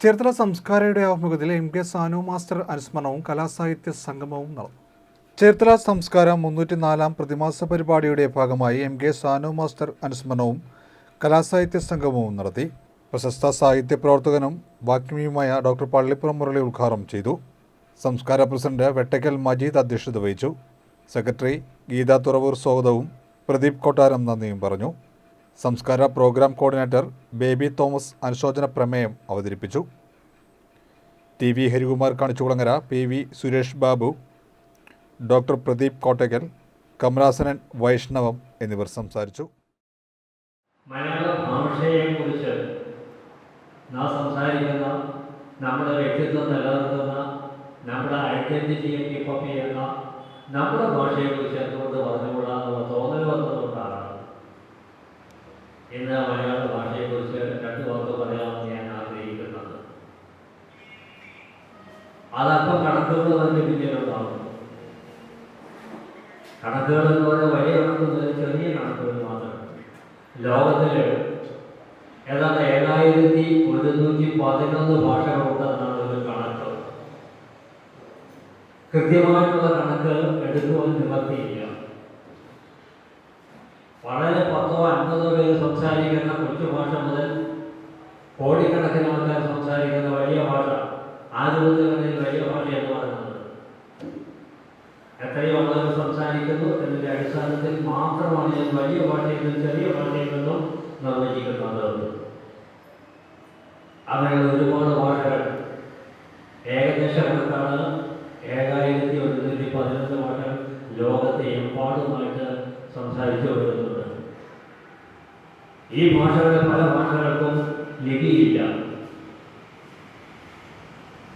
ചേർത്തല സംസ്കാരയുടെ ആഭിമുഖ്യത്തിൽ M K Sanu master അനുസ്മരണവും കലാസാഹിത്യ സംഗമവും നടന്നു. ചേർത്തല സംസ്കാരം മുന്നൂറ്റിനാലാം പ്രതിമാസ പരിപാടിയുടെ ഭാഗമായി എം കെ സാനു മാസ്റ്റർ അനുസ്മരണവും കലാസാഹിത്യ സംഗമവും നടത്തി. പ്രശസ്ത സാഹിത്യ പ്രവർത്തകനും വാഗ്മിയുമായ ഡോക്ടർ പള്ളിപ്പുറം മുരളി ഉദ്ഘാടനം ചെയ്തു. സംസ്കാര പ്രസിഡന്റ് വെട്ടയ്ക്കൽ മജീദ് അധ്യക്ഷത വഹിച്ചു. സെക്രട്ടറി ഗീത തുറവൂർ സ്വാഗതവും പ്രദീപ് കൊട്ടാരം നന്ദിയും പറഞ്ഞു. സംസ്കാര പ്രോഗ്രാം കോർഡിനേറ്റർ ബേബി തോമസ് അനുശോചന പ്രമേയം അവതരിപ്പിച്ചു. T V Harikumar Kanichukulangara P V Suresh Babu doctor Pradeep Kottakkal Kamalasanan Vaishnavam എന്നിവർ സംസാരിച്ചു. നമ്മുടെ വ്യക്തിത്വം നിലനിർത്തുന്ന നമ്മുടെ കീപ്പപ്പ് ചെയ്യുന്ന നമ്മുടെ ഭാഷയെക്കുറിച്ച് എന്തുകൊണ്ട് പറഞ്ഞുകൂടാന്നുള്ള ഇന്ന് മലയാള ഭാഷയെക്കുറിച്ച് രണ്ട് വാക്ക് പറയാമെന്ന് ഞാൻ ആഗ്രഹിക്കുന്നത്. അതപ്പം കണക്കുകൾ തന്നെ പിന്നിലുണ്ടാകും കണക്കുകൾ എന്ന് പറഞ്ഞാൽ വലിയ കണക്കൊന്നും ചെറിയ കണക്കുകൾ മാത്രമാണ് ലോകത്തിൽ ഏതാണ്ട് ഏഴായിരത്തി ഒരുന്നൂറ്റി പതിനൊന്ന് ഭാഷകളുണ്ടെന്നാണ് ഒരു കണക്ക്. കൃത്യമായിട്ടുള്ള കണക്ക് എടുക്കുവാൻ നിവർത്തിയില്ല വളരെ പത്തോ അൻപതോ പേര് സംസാരിക്കുന്ന കൊച്ചു ഭാഷ മുതൽ കോടിക്കണക്കിന് ആൾക്കാർ സംസാരിക്കുന്ന വലിയ ഭാഷ. ആ വലിയ ഭാഷ എന്ന് പറയുന്നത്. എത്രയോ ആളുകൾ സംസാരിക്കുന്നു എന്നതിന്റെ അടിസ്ഥാനത്തിൽ മാത്രമാണ് ഞാൻ വലിയ ഭാഷയിൽ നിന്നും ചെറിയ ഭാഷയിൽ നിന്നും നിർവചിക്കുന്നത്. അങ്ങനെ ഒരുപാട് ഭാഷകൾ ഏകദേശ കണക്കാണ്. ഏകായിരത്തി ഒരുന്നൂറ്റി പതിനൊന്ന് ഭാഷ ലോകത്തെ എമ്പാടുമായിട്ട് സംസാരിച്ചു വരുന്നുണ്ട് ഈ ഭാഷകളിലെ പല ഭാഷകൾക്കും ലിപിയില്ല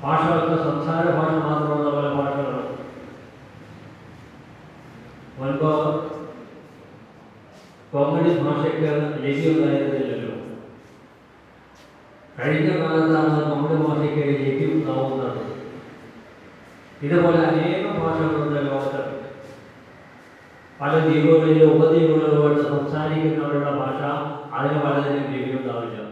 ഭാഷകൾക്ക് സംസാര ഭാഷ മാത്രമുള്ള പല ഭാഷകളും മുൻപ് കോമഡി ഭാഷയ്ക്ക് ലിപി ഉണ്ടായിരുന്നില്ലല്ലോ കഴിഞ്ഞ കാലത്താണ് കോമഡി ഭാഷയ്ക്ക് ലിപി ഉണ്ടാവുന്നത് ഇതുപോലെ അനേകം ഭാഷകളുണ്ട് ലോകത്ത് പല ദ്വീപുകളിലും ഉപദ്വീപുകളുമായിട്ട് സംസാരിക്കുന്നവരുടെ ഭാഷ അതിന് ലിപി ഉണ്ടാവില്ല.